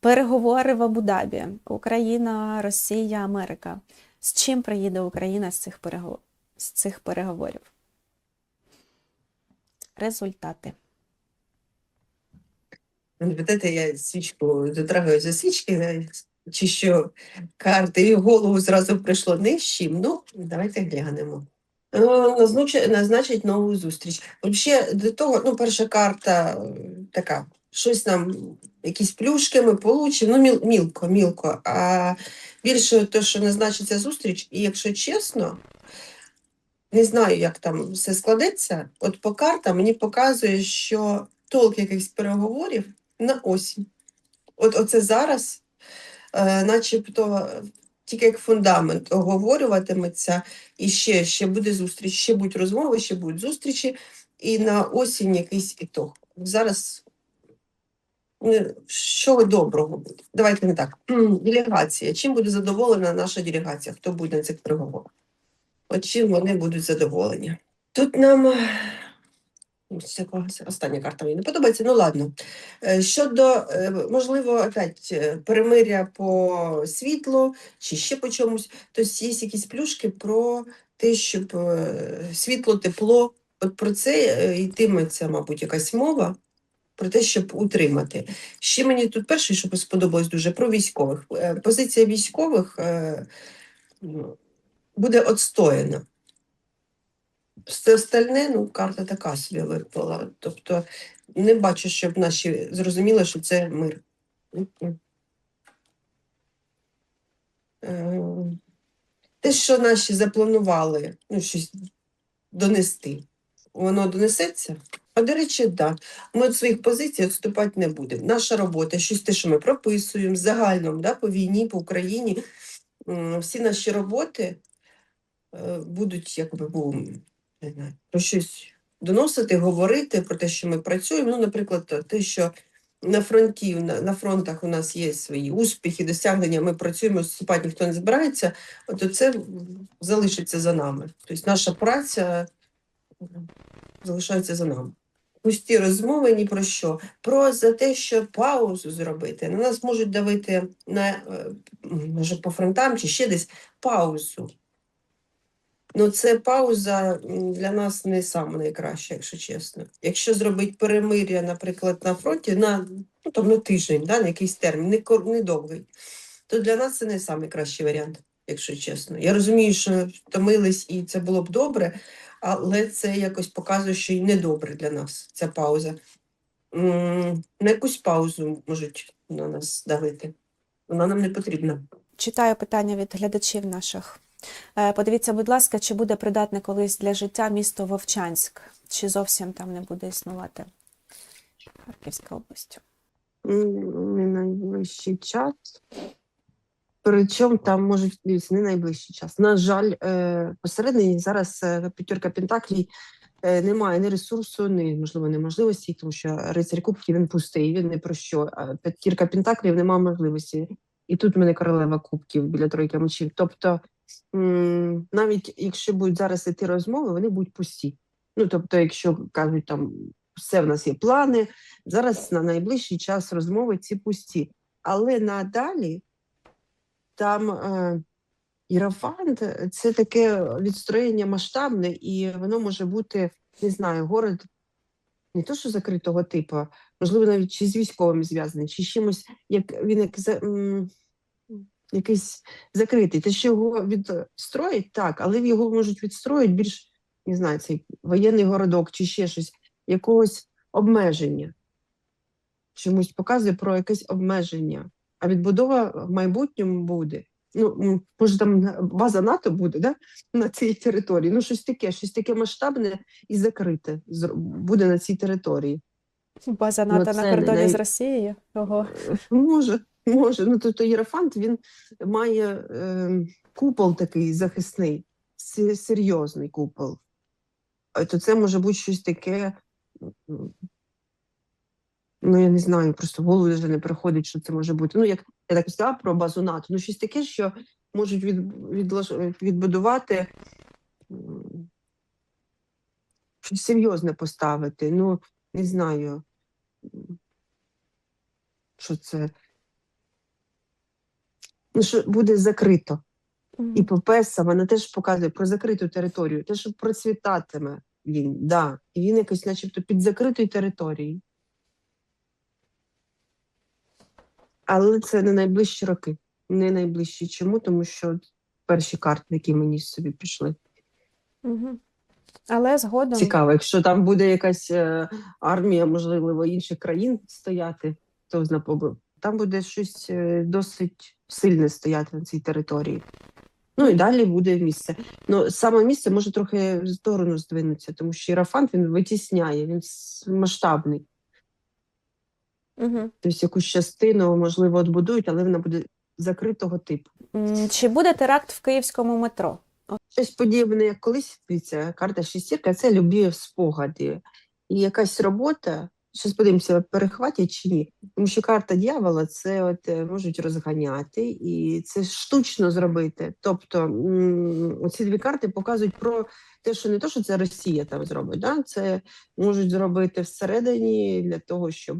переговори в Абу-Дабі. Україна, Росія, Америка. З чим приїде Україна з цих, перего... з цих переговорів? Результати. Пам'ятаєте, я свічку дотрагаю за свічки, чи що карти, і голову зразу прийшло не з чим. Ну, давайте глянемо. Е, назначить, нову зустріч. Взагалі, до того, ну, перша карта е, така, щось нам, якісь плюшки ми получимо, ну, міл, мілко, мілко. А більше те, що назначиться зустріч, і якщо чесно, не знаю, як там все складеться. От по картам мені показує, що толк якихось переговорів на осінь. От оце зараз, е, начебто, тільки як фундамент оговорюватиметься, і ще, ще буде зустріч, ще будуть розмови, ще будуть зустрічі, і на осінь якийсь ітог. Зараз е, що доброго буде? Давайте не так. Делегація. Чим буде задоволена наша делегація? Хто буде на цих переговорах? От чим вони будуть задоволені? Тут нам е, якась остання карта мені не подобається. Ну ладно. Е, Щодо, можливо, опять перемиря по світлу чи ще по чомусь, то є якісь плюшки про те, щоб світло, тепло. От про це йтиметься, мабуть, якась мова. Про те, щоб утримати. Ще мені тут перше, що сподобалось дуже, про військових. Е, Позиція військових е, буде отстояна. Все остальне, ну, карта така собі випала. Тобто не бачу, щоб наші зрозуміли, що це мир. Е, Те, що наші запланували, ну, щось донести, воно донесеться. А до речі, так. Да. Ми від своїх позицій відступати не будемо. Наша робота, щось те, що ми прописуємо загально да, по війні, по Україні, всі наші роботи е, будуть якби бу, не знаю, про щось доносити, говорити про те, що ми працюємо. Ну, наприклад, те, що на фронті, на, на фронтах у нас є свої успіхи, досягнення, ми працюємо, відступати ніхто не збирається, то це залишиться за нами. Тобто наша праця залишається за нами. Пусті розмови ні про що. Про за те, що паузу зробити. На нас можуть давити на е, може по фронтам чи ще десь паузу. Ну, це пауза для нас не саме найкраща, якщо чесно. Якщо зробити перемир'я, наприклад, на фронті на, ну, там, на тиждень, да, на якийсь термін, не, кор- не довгий, то для нас це не найкращий варіант, якщо чесно. Я розумію, що втомились і це було б добре, але це якось показує, що і недобре для нас ця пауза. На якусь паузу можуть на нас давити. Вона нам не потрібна. Читаю питання від глядачів наших. Е, Подивіться, будь ласка, чи буде придатне колись для життя місто Вовчанськ, чи зовсім там не буде існувати Харківська область. Найближчий час. Причому там можуть не найближчий час. На жаль, е, посередині зараз е, п'ятерка Пентаклій е, немає ні ресурсу, ні можливо неможливості, тому що рицарь Кубків він пустий, він не про що. А п'ятірка Пентаклів немає можливості. І тут в мене королева кубків біля тройки мечів. Тобто, навіть якщо будуть зараз іти розмови, вони будуть пусті. Ну тобто, якщо кажуть там все в нас є плани, зараз на найближчий час розмови ці пусті. Але надалі там е, Ірафант це таке відстроєння масштабне, і воно може бути, не знаю, город не то, що закритого типу, можливо, навіть чи з військовим зв'язаний, чи з чимось, як він як за, м, якийсь закритий. Те, що його відстроїть, так, але його можуть відстроїти більш, не знаю, цей воєнний городок чи ще щось, якогось обмеження. Чомусь показує про якесь обмеження. А відбудова в майбутньому буде. Ну, може, там база НАТО буде да? на цій території. Ну, щось таке, щось таке масштабне і закрите буде на цій території. База Ну, НАТО це на кордоні най- з Росією. Ого. Е, Може, може. Ну, тобто Єрофант він має е, купол такий захисний, серйозний купол. Е, То це може бути щось таке. Ну, я не знаю, просто в голову вже не приходить, що це може бути. Ну, як я так сказала про базу НАТО, ну щось таке, що можуть від, відлож, відбудувати щось серйозне поставити. Ну, не знаю, що це. Ну, що буде закрито. Мгм. І ППС вона теж показує про закриту територію, те, що процвітатиме він, да. І він якось, начебто, під закритою територією. Але це не найближчі роки. Не найближчі. Чому? Тому що перші карти, які мені собі прийшли. Мгм. Але згодом Цікаво, якщо там буде якась е, армія, можливо, інших країн стояти, то зна побив. Там буде щось е, досить сильне стояти на цій території. Ну і далі буде місце. Ну саме місце може трохи в сторону здвинутися, тому що Ірафант він витісняє, він масштабний. Мгм. Тобто якусь частину, можливо, відбудують, але вона буде закритого типу. Чи буде теракт в київському метро? Щось подібне, як колись дивіться, карта шестірка це любі спогади. І якась робота, щось подивимося, перехватять чи ні. Тому що карта дьявола це от е, можуть розганяти, і це штучно зробити. Тобто м, оці дві карти показують про те, що не то, що це Росія там зробить, да? це можуть зробити всередині для того, щоб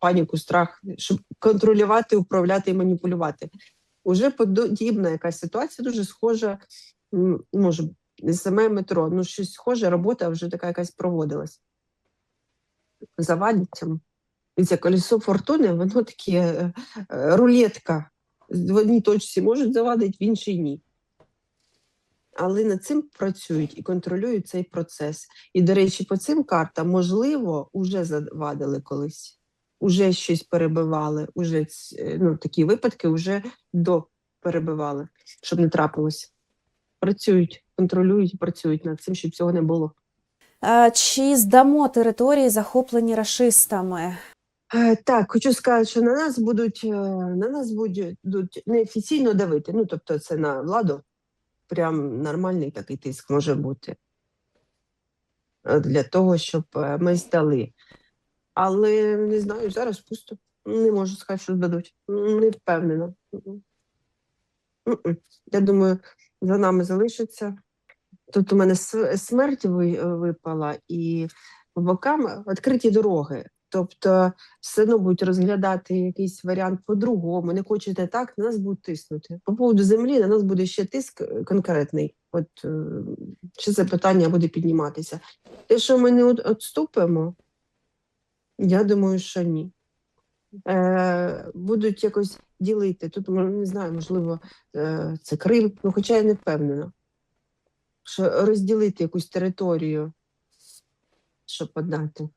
паніку, страх, щоб контролювати, управляти і маніпулювати. Уже подібна якась ситуація дуже схожа може, не саме метро, ну щось схоже, робота вже така якась проводилась. Завадять. І це колесо фортуни, воно таке е, е, рулетка. В одній точці можуть завадити, в іншій ні. Але над цим працюють і контролюють цей процес. І, до речі, по цим картам, можливо, вже завадили колись, уже щось перебивали, уже е, ну, такі випадки вже до перебивали, щоб не трапилось працюють, контролюють працюють над цим, щоб цього не було. Чи здамо території, захоплені рашистами? Е, так, хочу сказати, що на нас будуть е, на нас будуть неофіційно давити. Ну, тобто, це на владу. Прям нормальний такий тиск може бути для того, щоб ми здали. Але не знаю, зараз пусто. Не можу сказати, що здадуть. Не впевнена. Я думаю, за нами залишиться. Тут у мене смерть ви- випала, і по бокам відкриті дороги. Тобто, все одно будуть розглядати якийсь варіант по-другому. Не хочете так, на нас будуть тиснути. По поводу землі на нас буде ще тиск е, конкретний. От е, чи це питання буде підніматися? Те, що ми не відступимо, я думаю, що ні. Е, будуть якось ділити. Тут не знаю, можливо, е, це Крим, ну хоча я не впевнена, що розділити якусь територію, щоб подати,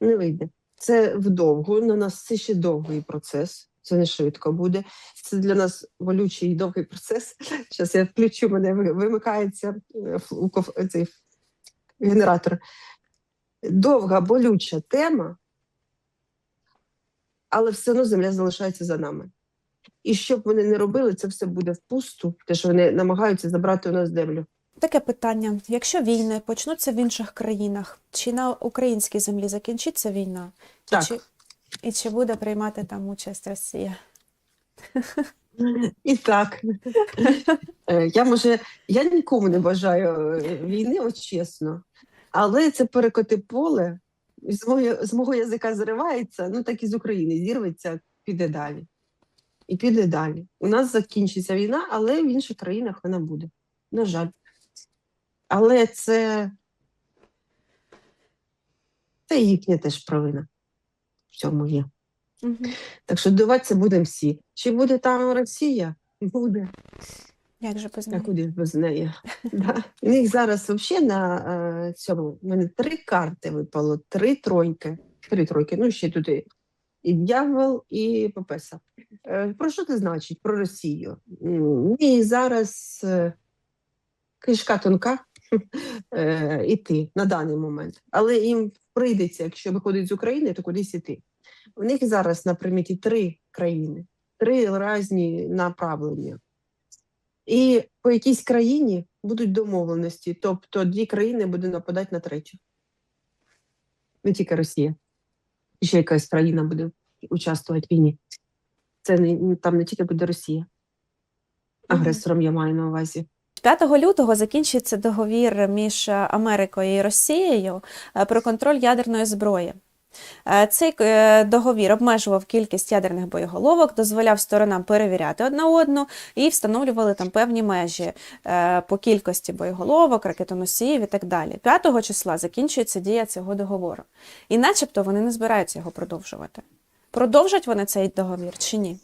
не вийде. Це вдовго, на нас це ще довгий процес. Це не швидко буде. Це для нас болючий і довгий процес. Зараз я включу, мене вимикається е, цей генератор. Довга, болюча тема, але все одно земля залишається за нами. І що б вони не робили, це все буде впусту, те, що вони намагаються забрати у нас землю. Таке питання: якщо війни почнуться в інших країнах, чи на українській землі закінчиться війна? І чи, і чи буде приймати там участь Росія? І так. Е, Я може, я нікому не бажаю е, війни, от чесно. Але це перекоти поле, з мого, з мого язика зривається, ну так і з України зірветься, піде далі. І піде далі. У нас закінчиться війна, але в інших країнах вона буде. На жаль. Але це, це їхня теж провина. В цьому є. Угу. Так що дивитися будемо всі. Чи буде там Росія? Буде. Як же без А неї? куди ж без неї? Да. У них зараз взагалі на е, цьому в мене три карти випало, три тройки. Три тройки. Ну, ще тут і, і дьявол, і Пепеса. Е, про що це значить? Про Росію. І зараз е, кишка тонка е, іти на даний момент. Але їм прийдеться, якщо виходить з України, то кудись іти. У них зараз на приміті три країни, три різні направлення. І по якійсь країні будуть домовленості, тобто дві країни будуть нападати на третю. Не тільки Росія. І ще якась країна буде участвувати в війні. Це не там не тільки буде Росія. Агресором я маю на увазі. 5 лютого закінчиться договір між Америкою і Росією е, про контроль ядерної зброї. Е, Цей е, договір обмежував кількість ядерних боєголовок, дозволяв сторонам перевіряти одна одну і встановлювали там певні межі е, по кількості боєголовок, ракетоносіїв і так далі. 5 числа закінчується дія цього договору. І начебто вони не збираються його продовжувати. Продовжать вони цей договір чи ні?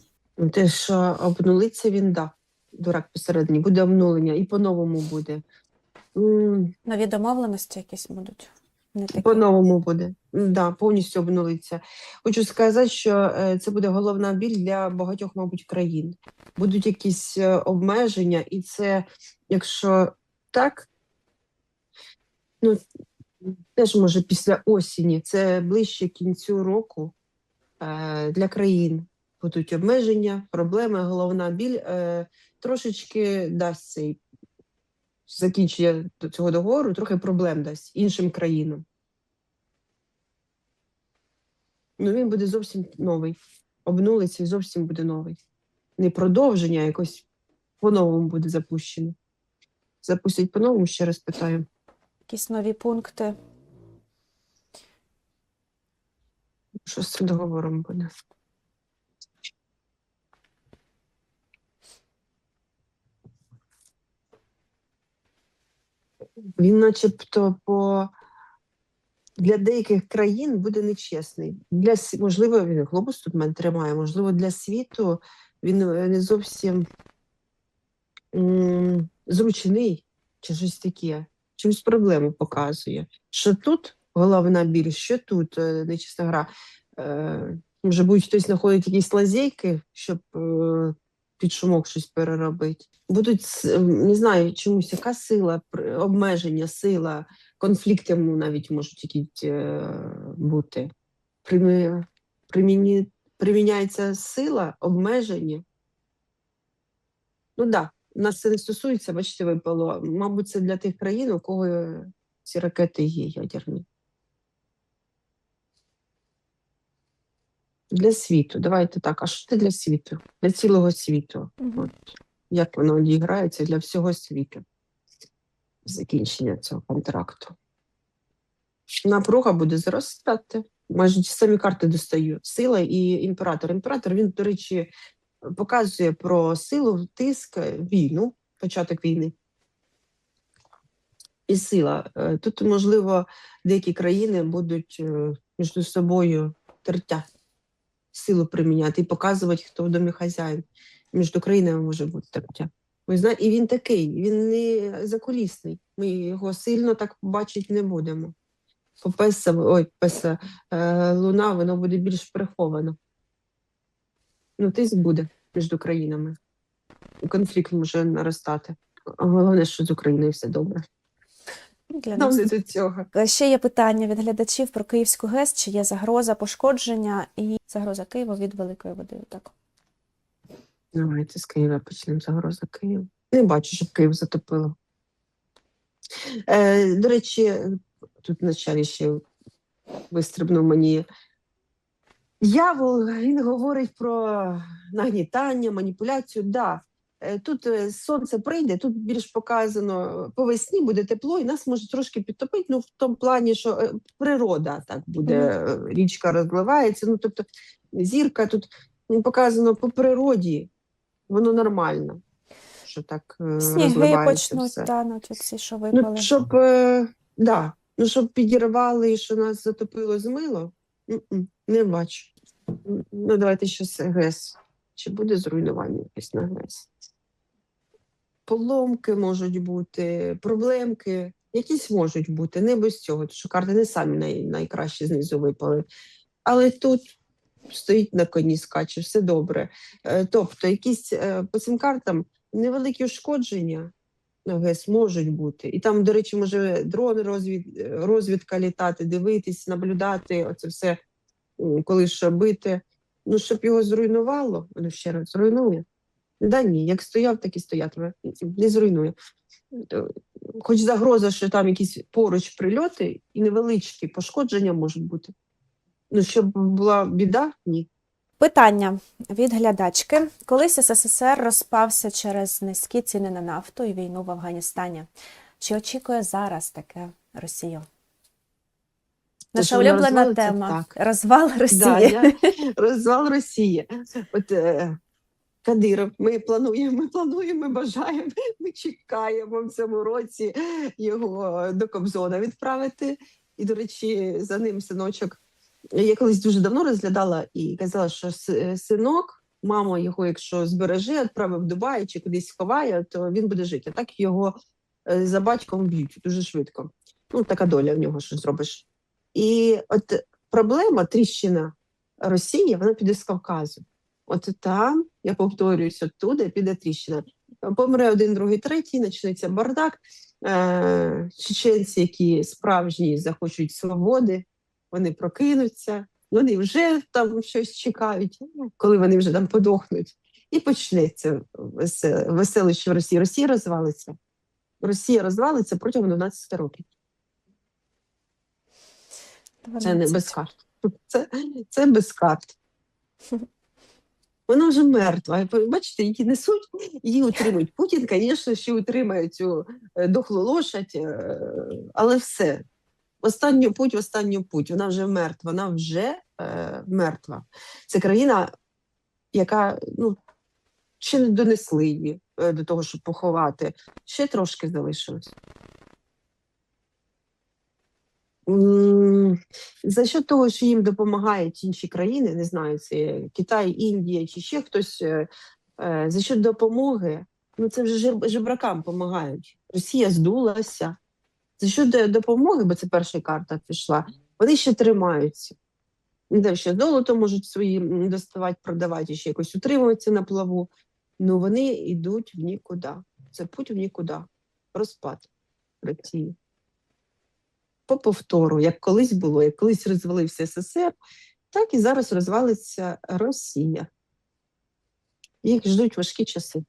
Те, що обнулиться він, да. Дурак посередині, буде обнулення, і по-новому буде. Нові домовленості якісь будуть. По-новому буде. Да, повністю обнулиться. Хочу сказати, що е, це буде головна біль для багатьох, мабуть, країн. Будуть якісь е, обмеження, і це, якщо так, ну теж може після осені, це ближче кінцю року е, для країн будуть обмеження, проблеми, головна біль трошечки дасть цей закінчення цього договору, трохи проблем дасть іншим країнам. Ну, він буде зовсім новий. Обнулиться і зовсім буде новий. Не продовження, а якось по-новому буде запущено. Запустять по-новому, ще раз питаю. Якісь нові пункти. Що з цим договором буде? Він начебто по для деяких країн буде нечесний. Для можливо, він глобус тут мене тримає, можливо, для світу він е, не зовсім м, зручний чи щось таке. Чимось проблему показує. Що тут головна біль, що тут е, нечесна гра. Е, може бути, хтось знаходить якісь лазейки, щоб е, під шумок щось переробити. Будуть, не знаю, чомусь яка сила, обмеження, сила, конфлікти навіть можуть якісь е, бути. Примі, приміняється сила, обмеження. Ну так, да, нас це не стосується, бачите, випало. Мабуть, це для тих країн, у кого ці ракети є ядерні. Для світу, давайте так. А що це для світу? Для цілого світу. От, як воно відіграється для всього світу. Закінчення цього контракту. Напруга буде зростати. Майже самі карти достаю. Сила і імператор. Імператор, він, до речі, показує про силу, тиск, війну, початок війни. І сила. Е, Тут, можливо, деякі країни будуть е, між собою тертя, силу приміняти і показувати, хто в домі хазяїн. Між країнами може бути тертя. Ви знаєте, і він такий, він не закулісний. Ми його сильно так бачити не будемо. По песа, ой, песа, е, луна, воно буде більш приховано. Ну, тиск буде між країнами. Конфлікт може наростати. Головне, що з Україною все добре. Для Нам нас. не до цього. Е, Ще є питання від глядачів про Київську ГЕС, чи є загроза пошкодження і загроза Києва від великої води. Так. Давайте з Києва почнемо загроза Києва. Не бачу, щоб Київ затопило. Е, до речі, тут вначалі ще вистрибнув мені. Дьявол, він говорить про нагнітання, маніпуляцію. Да. Е, Тут е, сонце прийде, тут більш показано по весні буде тепло, і нас може трошки підтопити. Ну, в тому плані, що е, природа так буде, річка розливається. Ну, тобто зірка тут ну, показано по природі, воно нормально. Що так Сніги почнуть все. оці, що випали. Ну, щоб, да, ну, щоб підірвали, і що нас затопило, змило, не бачу. Ну, давайте з ГЕС. Чи буде зруйнування якесь на ГЕС? Поломки можуть бути, проблемки, якісь можуть бути, не без цього, тому що карти не самі най, найкращі знизу випали. Але тут стоїть на коні, скаче, все добре. Е, Тобто, якісь е, по цим картам невеликі ушкодження, на ГЕС можуть бути. І там, до речі, може дрони розвід... розвідка літати, дивитись, наблюдати, оце все, коли що бити. Ну, щоб його зруйнувало, воно ще раз зруйнує. Да ні, як стояв, так і стоятиме. Не зруйнує. Хоч загроза, що там якісь поруч прильоти і невеличкі пошкодження можуть бути. Ну, щоб була біда, ні. Питання від глядачки. Колись СССР розпався через низькі ціни на нафту і війну в Афганістані. Чи очікує зараз таке Росія? Наша вона улюблена тема Так. розвал Росії. Да, я, розвал Росії. От е, Кадиров, ми плануємо, ми плануємо, ми бажаємо, ми чекаємо в цьому році його до Кобзона відправити. І, до речі, за ним синочок. Я колись дуже давно розглядала і казала, що синок, мама його, якщо збереже, відправив в Дубай чи кудись ховає, то він буде жити. Так його е, за батьком б'ють дуже швидко. Ну, така доля в нього, що зробиш. І от проблема, тріщина Росії, вона піде з Кавказу. От там, я повторююсь, оттуда піде тріщина. Помре один, другий, третій, почнеться бардак. Е, чеченці, які справжні захочуть свободи, вони прокинуться, вони вже там щось чекають, коли вони вже там подохнуть. І почнеться веселище в Росії. Росія розвалиться. Росія розвалиться протягом 12 років. Це не 12. без карт. Це, це без карт. Вона вже мертва. Бачите, її несуть, її утримують. Путін, звісно, ще утримає цю е, дохлу лошадь, е, але все. Останню путь, останню путь. Вона вже мертва, вона вже е, мертва. Це країна, яка ну, ще не донесли її е, до того, щоб поховати. Ще трошки залишилось. За що того, що їм допомагають інші країни, не знаю, це Китай, Індія чи ще хтось, е, е, за що допомоги, ну це вже жеб- жебракам допомагають. Росія здулася. За що допомоги, бо це перша карта пішла, вони ще тримаються. Не знаю, ще золото можуть свої доставати, продавати, ще якось утримуватися на плаву. Ну вони йдуть в нікуди. Це путь в нікуди. Розпад Росії по повтору, як колись було, як колись розвалився СССР, так і зараз розвалиться Росія. Їх ждуть важкі часи.